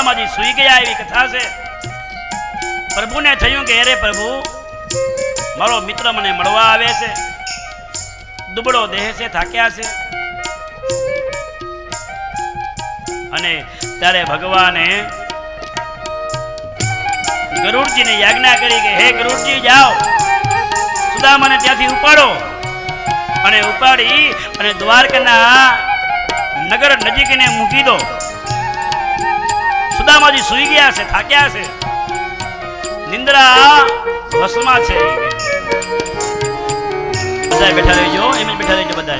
સુદામાજી સુઈ ગયા એવી કથા છે. પ્રભુને થયું કે, અરે પ્રભુ, મારો મિત્ર મને મળવા આવે છે. દુબળો દેહ છે, થાક્યા છે. અને ત્યારે ભગવાને ગરુડજીને યાજ્ઞા કરી કે, હે ગરુડજી, જાઓ. સુદામાને ત્યાંથી ઉપાડો. અને ઉપાડી અને દ્વારકાના નગર નજીકને મૂકી દો. સુદામાજી સુઈ ગયા છે, થાક્યા છે. નિંદ્રા વસમાં છે. બધા બેઠા રહેજો, એમ જ બેઠા રહેજો બધા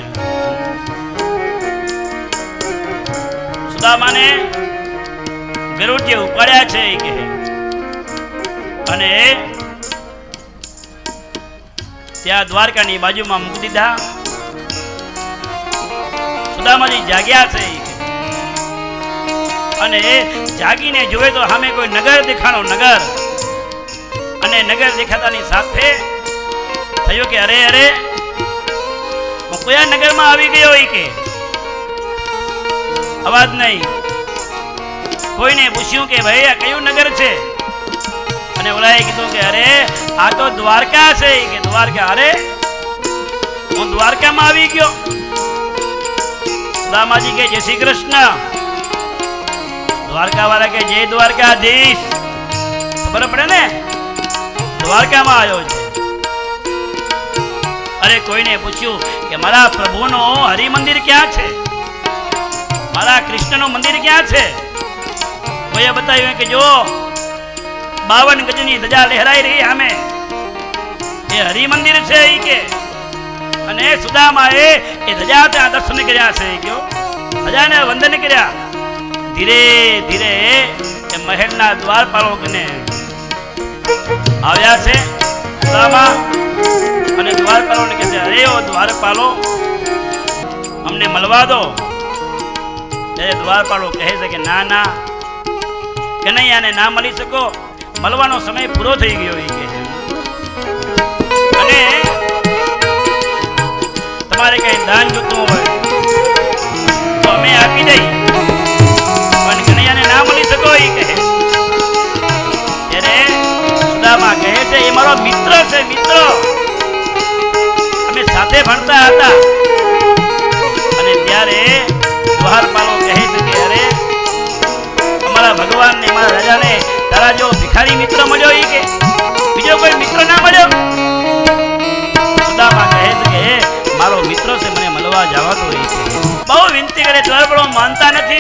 સુદામાને ગરુડજી ઉપાડ્યા છે કહે. અને ત્યાં દ્વારકાની બાજુમાં મૂકી દીધા. સુદામાજી જાગ્યા છે કે. અને જાગીને જોવે તો સામે કોઈ નગર દેખાણો, નગર. અને નગર દેખાતાની સાથે થયું કે અરે અરે, હું કયા નગરમાં આવી ગયો એ કે? અવાજ નહીં. કોઈને પૂછ્યું કે ભાઈ, આ કયું નગર છે? અને ઓલાએ કીધું કે અરે, આ તો દ્વારકા છે કે, દ્વારકા. અરે, હું દ્વારકામાં આવી ગયો. દામાજી કે જય શ્રી કૃષ્ણ. દ્વારકા વાળા કે જય દ્વારકાધીશ? ખબર પડે ને? દ્વારકામાં આવ્યો છે. અરે કોઈને પૂછ્યું કે મારા પ્રભુનો હરિ મંદિર ક્યાં છે? મારા કૃષ્ણનું મંદિર ક્યાં છે? કોઈએ બતાવ્યું કે જો, બાવન ગજની ધજા લહેરાઈ રહી સામે એ હરિ મંદિર છે એ કે. અને સુદામાએ એ ધજા ત્યાં દર્શન કર્યા છે કયો. ધજાને વંદન કર્યા. ધીરે ધીરે એ મહેલના દ્વારપાલોકને આવ્યા છે અને દ્વારપાલોને કહે છે, અરે ઓ દ્વારપાલો અમને મળવા દો. ત્યારે દ્વારપાલો કહે છે કે, ના ના કનૈયાને ના મળી શકો. મળવાનો સમય પૂરો થઈ ગયો એ કહે અને તમારે કઈ દાન સુદામા કહે છે, એ મારો મિત્ર છે, મિત્ર. અમે સાથે ભણતા હતા. અને ત્યારે દ્વારપાલો કહે છે કે, અરે, અમારા ભગવાનને અમારા રાજાને તારા જો ભિખારી મિત્ર મળ્યો એ કે, બીજો કોઈ મિત્ર ના મળ્યો? સુદામા કહે છે કે મારો મિત્ર છે, મને મળવા જવા દો ઈ કે. બહુ વિનંતી કરે દ્વારપાળો માનતા નથી.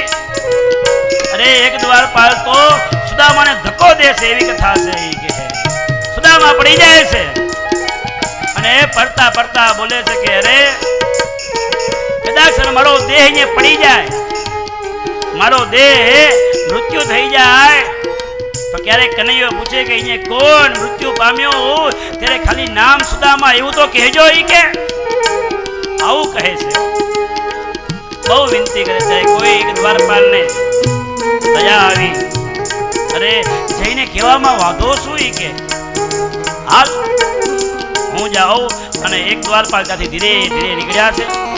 અરે, એક દ્વારપાલ તો સુદામાને ધક્કો દેશે એવી કથા છે એ કે. સુદામા પડી જાય છે. અને પડતા પડતા બોલે છે કે અરે, કદાચ મારો દેહ ને પડી જાય. મારો દેહ મૃત્યુ થઈ જાય. તો ક્યારેક કનૈયો પૂછે કે અહીંયા કોણ મૃત્યુ પામ્યો ત્યારે ખાલી નામ સુદામાં એવું તો કહેજો ઈ કે, આવું કહે છે. બહુ વિનંતી કરે છે, કોઈ દ્વારપાલને દયા આવી. અરે, જઈને કહેવામાં વાંધો શું ઈ કે? હાલ. હું જાઉં અને એક દ્વારપાલ ત્યાંથી ધીરે ધીરે નીકળ્યા છે.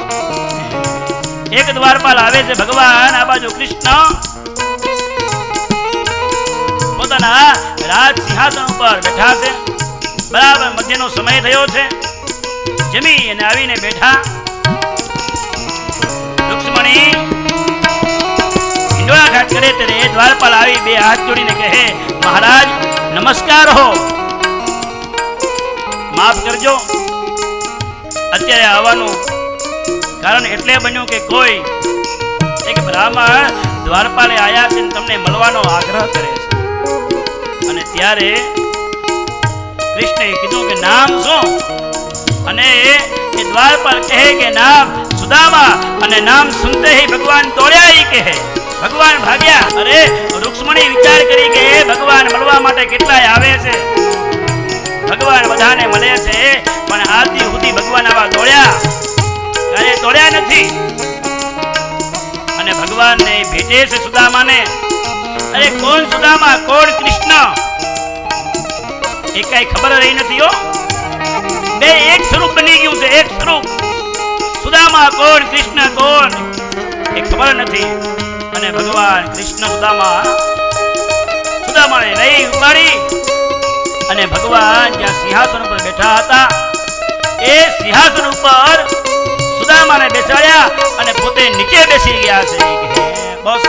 એક દ્વારપાલ આવે છે, ભગવાન, આ બાજુ કૃષ્ણ. પોતાના રાજ સિંહાસન ઉપર બેઠા છે. બરાબર, મધ્યનો સમય થયો છે. જમી અને આવીને બેઠા. રુક્ષ્મણી હિંડોળા ઘાટ કરે ત્યારે દ્વારપાલ આવી બે હાથ જોડીને કહે મહારાજ, નમસ્કાર હો. માફ કરજો. અત્યારે આવવાનું કારણ એટલે બન્યું કે કોઈ એક બ્રાહ્મણ દ્વારપાલે આયા છે તમને મળવાનો આગ્રહ કરે છે. અને ત્યારે કૃષ્ણએ કીધું કે, નામ શું અને એ દ્વારપાલ કહે કે, નામ સુદામા અને નામ સુનતે હી ભગવાન તોડ્યા ઈ કહે. ભગવાન ભાગ્યા. અરે, રુક્ષ્મણી વિચાર કરી કે, હે ભગવાન, મળવા માટે કેટલાય આવે છે. ભગવાન બધાને મળે છે. પણ આજથી સુધી ભગવાન આવા દોડ્યા. દોડ્યા નથી. અને ભગવાનને ભેટે છે સુદામાને. અરે કોણ સુદામા? કોણ કૃષ્ણ? એ કઈ ખબર રહી નથી હો. બે એક સ્વરૂપ બની ગયું છે, એક સ્વરૂપ. સુદામા કોણ, કૃષ્ણ કોણ? એ ખબર નથી. અને ભગવાન કૃષ્ણ સુદામા, સુદામાને નહીં ઉપાડી. અને ભગવાન જ્યાં સિંહાસન ઉપર બેઠા હતા, એ સિંહાસન ઉપર સુદામાને બેસાડ્યા અને પોતે નીચે બેસી ગયા છે. બસ,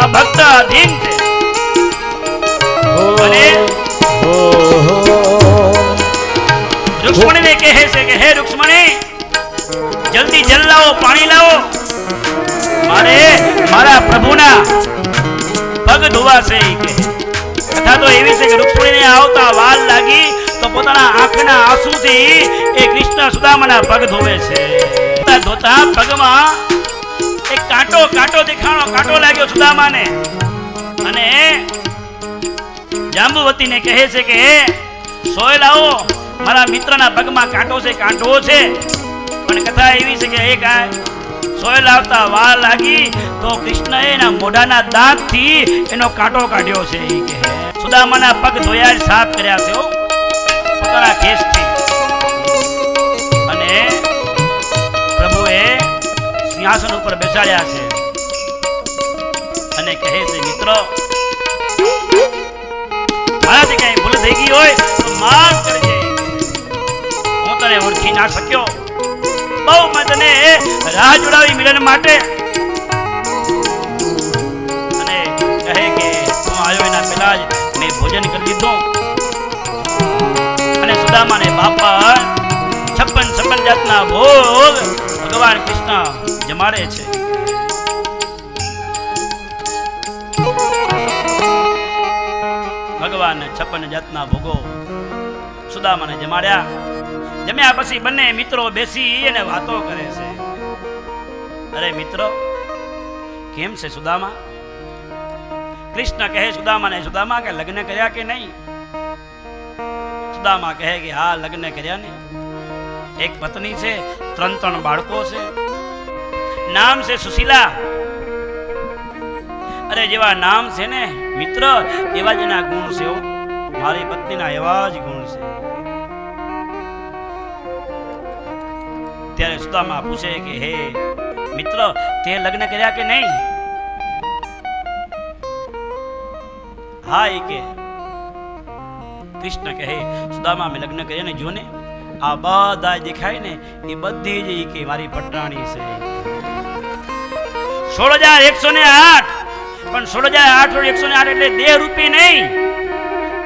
આ ભક્ત અધીન છે. અને રુક્ષ્મણીને કહે છે કે, હે રુક્ષ્મણી, જલ્દી જલ લાવો, પાણી લાવો. મારે મારા પ્રભુના પગ ધોવા છે. કથા તો એવી છે કે રૂક્ષ્મણીને આવતા વાર લાગી તો પોતાના આંખના આંસુથી એ કૃષ્ણ સુદામાના પગ ધોવે છે. ધોતા પગમાં એક કાંટો કાંટો દેખાણો, કાંટો લાગ્યો સુદામાને. અને જાંબુવતીને કહે છે કે સોય લાવો, મારા મિત્રના પગમાં કાંટો છે કાંટો છે. પણ કથા એવી છે કે એક આ સોય લાવતા વાર લાગી તો કૃષ્ણએ એના મોઢાના દાંતથી એનો કાંટો કાઢ્યો છે, એ કે સુદામાના પગ ધોયા સાફ કર્યા છે પોતાના કેસથી અને પ્રભુએ સિંહાસન ઉપર બેસાડ્યા છે. અને કહે છે, મિત્રો, મારાથી કઈ ભૂલ થઈ ગઈ હોય તો માફ કરજે. હું તને ઓળખી ના શક્યો. બહુ મેં રાહ જોડાવી મિલન માટે. અને કહે કે હું આવ્યો એના પહેલા જ મેં ભોજન કરી લીધું. અને સુદામાને બાપા છપ્પન છપ્પન જાતના ભોગ ભગવાન કૃષ્ણ જમાડે છે. ભગવાન છપ્પન જાતના ભોગો સુદામાને જમાડ્યા. જમ્યા પછી બંને મિત્રો બેસી અને વાતો કરે છે. અરે મિત્રો, કેમ છે સુદામા? કૃષ્ણ કહે, સુદામાને, સુદામા, કે લગ્ન કર્યા કે નહીં? સુદામા કહે કે, હા, લગ્ન કર્યા ને. એક પત્ની છે, ત્રણ ત્રણ બાળકો છે. નામ છે સુશીલા. અરે જેવા નામ છે ને, મિત્ર, એવા જ ગુણ છે. મારી પત્નીના એવા જ ગુણ છે. ત્યારે સુદામા પૂછે કે હે મિત્ર તે લગ્ન કર્યા કે નહીં? હા એ કે. કૃષ્ણ કહે સુદામા મેં લગ્ન કર્યા ને જો ને આ બધા દેખાય ને એ બધી જ ઈ કે મારી પટરાણી છે. સોળ હજાર એકસો ને આઠ. પણ સોળ હજાર આઠ એકસો ને આઠ એટલે દેહ રૂપી નહીં.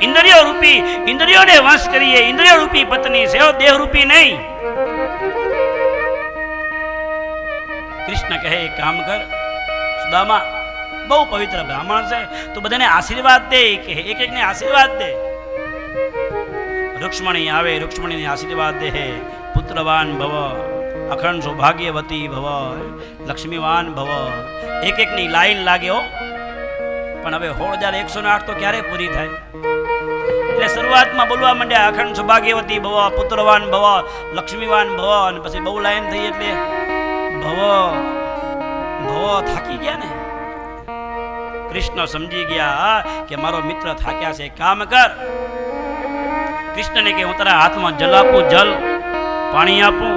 ઇન્દ્રિયો રૂપી ઇન્દ્રિયોને વંશ કરીએ ઇન્દ્રિયો રૂપી પત્ની છે હો, દેહ રૂપી નહીં. કૃષ્ણ કહે, એક કામ કર, સુદામા, બહુ પવિત્ર બ્રાહ્મણ છે, તો બધાને આશીર્વાદ દે. કે એક એકને આશીર્વાદ દે. રૂક્ષ્મણી આવે, રૂક્ષ્મણીને આશીર્વાદ દે પુત્રવાન ભવ, અખંડ સૌભાગ્યવતી ભવ, લક્ષ્મીવાન ભવ. એક એકની લાઈન લાગે હો. પણ હવે હોળ હજાર એકસો ને આઠ તો ક્યારે પૂરી થાય? એટલે શરૂઆતમાં બોલવા માંડ્યા, અખંડ સૌભાગ્યવતી ભવ, પુત્રવાન ભવ, લક્ષ્મીવાન ભવ. અને પછી બહુ લાઈન થઈ એટલે ભવ ભવો થાકી ગયા ને કૃષ્ણ સમજી ગયા કે મારો મિત્ર થાક્યા છે કામ કર કૃષ્ણને કે હું તારા હાથમાં જલ આપું જલ પાણી આપું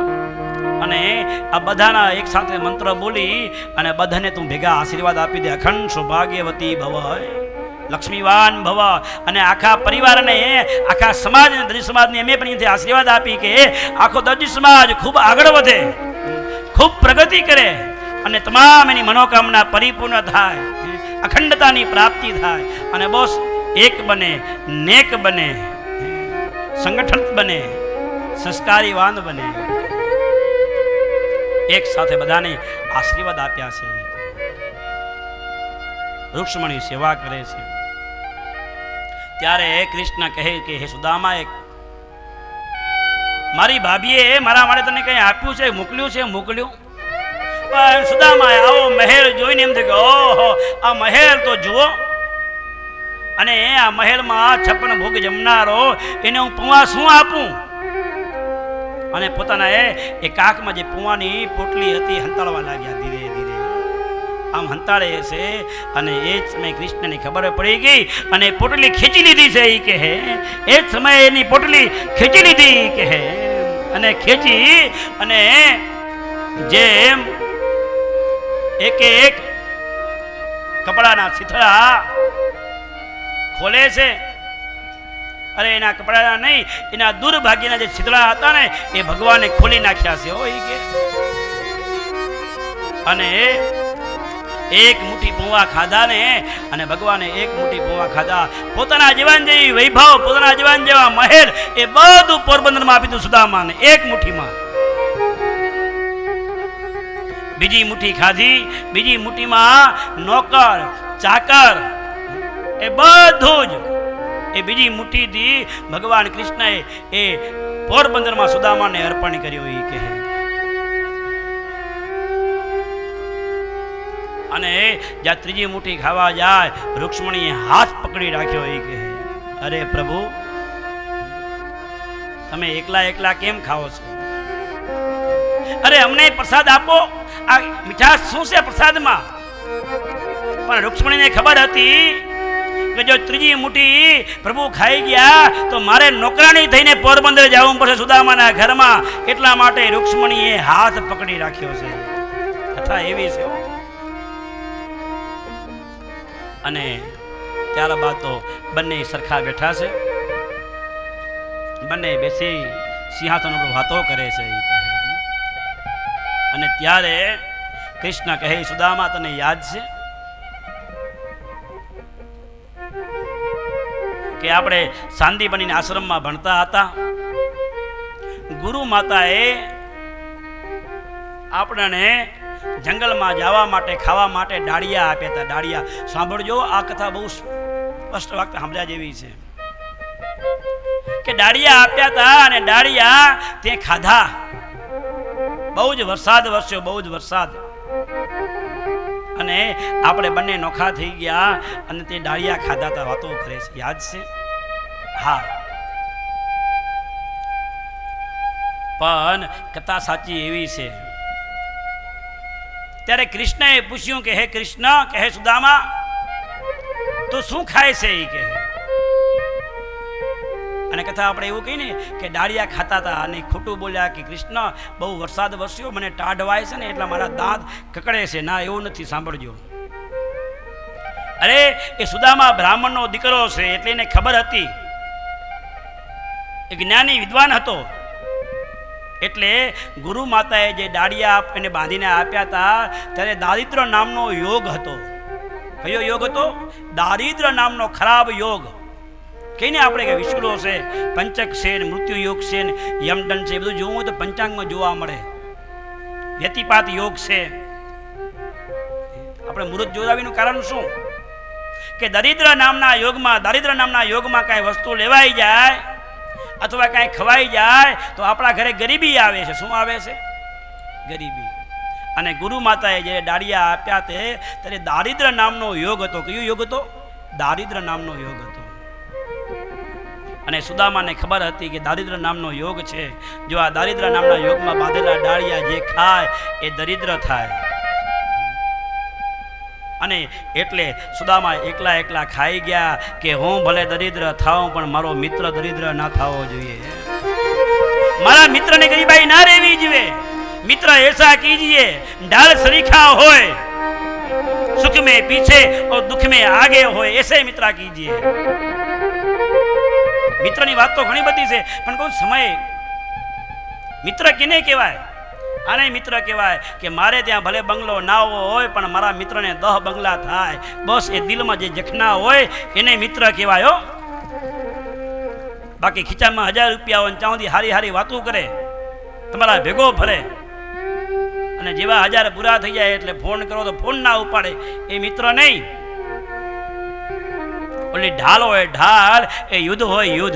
અને આ બધાના એક સાથે મંત્ર બોલી અને બધાને તું ભેગા આશીર્વાદ આપી દે. અખંડ સૌભાગ્યવતી ભવ લક્ષ્મીવાન ભવ. અને આખા પરિવારને, આખા સમાજને, દલિત સમાજને એમ પણ આશીર્વાદ આપી કે આખો દલિત સમાજ ખૂબ આગળ વધે. ખૂબ પ્રગતિ કરે અને તમામ એની મનોકામના પરિપૂર્ણ થાય અખંડતાની પ્રાપ્તિ થાય અને બસ એક બને, નેક બને સંગઠન બને સંસ્કારીવાન બને. એક સાથે બધાને આશીર્વાદ આપ્યા છે. રૂક્ષ્મણી સેવા કરે છે. ત્યારે કૃષ્ણ કહે કે, હે સુદામા એક મારી ભાભીએ મારા માટે તને કંઈ આપ્યું છે, મોકલ્યું છે, મોકલ્યું? પણ સુદામા, આવો મહેલ જોઈને એમ થયું કે, ઓહો, આ મહેલ તો જુઓ. અને આ મહેલમાં છપ્પન ભોગ જમનારો, એને હું પૂવા શું આપું? અને પોતાના એ એ કાકમાં જે પૂવાની પોટલી હતી, હંતાળવા લાગ્યા ધીરે ધીરે. આમ હંતાળે છે અને એ જ સમયે કૃષ્ણની ખબર પડી ગઈ અને પોટલી ખેંચી લીધી છે એ કહે. એ જ સમયે એની પોટલી ખેંચી લીધી કહે. અને ખેંચી અને જેમ એક એક કપડાના છીથળા ખોલે છે. અરે એના કપડાના નહીં, એના દુર્ભાગ્યના જે છીતળા હતા ને, એ ભગવાને ખોલી નાખ્યા છે. હો ઈ કે? અને એક મુઠ્ઠી પૌવા ખાધા ને, અને ભગવાને એક મુઠ્ઠી પૌવા ખાધા. પોતાના જીવન જેવી વૈભવ, પોતાના જીવન જેવા મહેલ એ બધું પોરબંદરમાં આપી દીધું સુદામાને, એક મુઠ્ઠીમાં. બીજી મુઠ્ઠી ખાધી, બીજી મુઠ્ઠીમાં નોકર, ચાકર, એ બધું જ. એ બીજી મુઠ્ઠીથી ભગવાન કૃષ્ણએ એ પોરબંદરમાં સુદામાને અર્પણ કર્યું એ કહે. અને જ્યાં ત્રીજી મુઠ્ઠી ખાવા જાય, રૂક્ષ્મણીએ હાથ પકડી રાખ્યો એ કહે, અરે પ્રભુ, તમે એકલા એકલા કેમ ખાઓ છો? અરે અમને પ્રસાદ આપો, આ મીઠાશ શું છે પ્રસાદમાં? પણ રૂક્ષ્મણીને ખબર હતી કે જો ત્રીજી મુઠ્ઠી પ્રભુ ખાઈ ગયા, તો મારે નોકરાણી થઈને પોરબંદર જવું પડશે સુદામાના ઘરમાં. એટલા માટે રૂક્ષ્મણીએ હાથ પકડી રાખ્યો છે. કથા એવી છે અને ત્યારબાદ તો બંને સરખા બેઠા છે. બંને બેસી સિંહાસન ઉપર વાતો કરે છે. અને ત્યારે કૃષ્ણ કહે, સુદામા, તને યાદ છે કે આપણે સાંદી બનીને આશ્રમમાં ભણતા હતા? ગુરુ માતાએ આપણને જંગલમાં જવા માટે, ખાવા માટે ડાળિયા આપ્યા હતા. ડાળિયા. સાંભળજો, આ કથા બહુ સ્પષ્ટ વાક્ય સાંભળ્યા જેવી છે. કે ડાળિયા આપ્યા હતા અને ડાળિયા તે ખાધા. બહુ જ વરસાદ વરસ્યો, બહુ જ વરસાદ. અને આપણે બંને નોખા થઈ ગયા અને તે ડાળિયા ખાધા હતા. વાતો કરે છે. યાદ છે? હા. પણ કથા સાચી એવી છે. ત્યારે કૃષ્ણએ પૂછ્યું કે, હે કૃષ્ણ, કે હે સુદામા, તો શું ખાય છે? એ કહે. અને કથા આપણે એવું કહીને કે ડાળિયા ખાતા હતા અને ખોટું બોલ્યા કે, કૃષ્ણ, બહુ વરસાદ વરસ્યો, મને ટાઢવાય છે ને એટલા મારા દાંત કકડે છે. ના, એવું નથી, સાંભળજો. અરે, એ સુદામા બ્રાહ્મણનો દીકરો છે, એટલે એને ખબર હતી. એ જ્ઞાની વિદ્વાન હતો. એટલે ગુરુ માતાએ જે ડાળિયા એને બાંધીને આપ્યા હતા ત્યારે દારિદ્ર નામનો યોગ હતો. કયો યોગ હતો? દારિદ્ર નામનો ખરાબ યોગ. કહીને આપણે કે વિશુલો છે, પંચક છે મૃત્યુ યોગ છે, ને યમદંડ છે બધું જોવું તો પંચાંગમાં જોવા મળે. વ્યતિપાત યોગ છે. આપણે મુહૂર્ત જોડાવીનું કારણ શું? કે દરિદ્ર નામના યોગમાં, દરિદ્ર નામના યોગમાં કાંઈ વસ્તુ લેવાઈ જાય અથવા કાંઈ ખવાઈ જાય તો આપણા ઘરે ગરીબી આવે છે. શું આવે છે? ગરીબી. અને ગુરુ માતાએ જ્યારે ડાળિયા આપ્યા તે, ત્યારે દારિદ્ર નામનો યોગ હતો. કયો યોગ હતો? દારિદ્ર નામનો યોગ હતો. અને સુદામાને ખબર હતી કે દારિદ્ર નામનો યોગ છે. જો આ દારિદ્ર નામના યોગમાં બાંધેલા ડાળિયા જે ખાય, એ દરિદ્ર થાય. અને એટલે સુદામા એકલા એકલા ખાઈ ગયા કે હું ભલે દરિદ્ર થાવ પણ મારો મિત્ર દરિદ્ર ના થવો જોઈએ. મારા મિત્રને ગરીબાઈ ના રહેવી જોઈએ. મિત્ર એસા કીજીએ ડાળ સરીખા હોય સુખ મે પીછે ઓર દુઃખ મે આગે હોય, એસે મિત્ર કીજીએ. મિત્રની વાત તો ઘણી બધી છે, પણ કોઈ સમય મિત્ર કેને કહેવાય? આને મિત્ર કહેવાય કે મારે ત્યાં ભલે બંગલો ના હોય, પણ મારા મિત્રને દહ બંગલા થાય. બસ એ દિલમાં જે જખના હોય, એને મિત્ર કહેવાય બાકી ખીચામાં હજાર રૂપિયા હોય ને હારી હારી વાતો કરે. તમારા ભેગો ફરે. અને જેવા હજાર પૂરા થઈ જાય એટલે ફોન કરો તો ફોન ના ઉપાડે. એ મિત્ર નહીં. ઓલી ઢાલ હોય, ઢાલ, એ યુદ્ધ હોય, યુદ્ધ.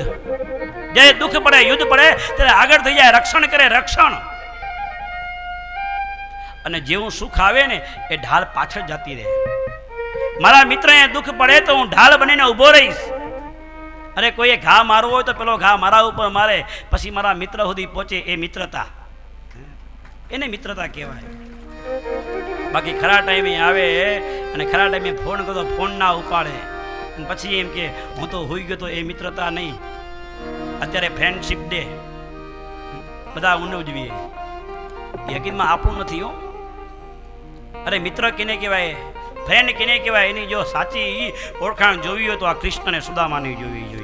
જે દુઃખ પડે, યુદ્ધ પડે, ત્યારે આગળ થઈ જાય, રક્ષણ કરે, રક્ષણ. અને જેવું સુખ આવે ને એ ઢાલ પાછળ જતી રહે. મારા મિત્રને દુઃખ પડે તો હું ઢાલ બનીને ઊભો રહીશ. અરે કોઈએ ઘા મારવો હોય તો પેલો ઘા મારા ઉપર મારે, પછી મારા મિત્ર સુધી પહોંચે એ મિત્રતા. એને મિત્રતા કહેવાય. બાકી ખરા ટાઈમે આવે અને ખરા ટાઈમે ફોન કરો ફોન ના ઉપાડે. અને પછી એમ કે, હું તો હોઈ ગયો તો એ મિત્રતા નહીં. અત્યારે ફ્રેન્ડશિપ ડે બધા ઉજવીએ યકીનમાં આપણું નથી હો. અરે મિત્ર કેને કહેવાય? ફ્રેન્ડ કેને કહેવાય? એની જો સાચી ઓળખાણ જોવી હોય તો આ કૃષ્ણને સુદામાની જોવી જોઈએ.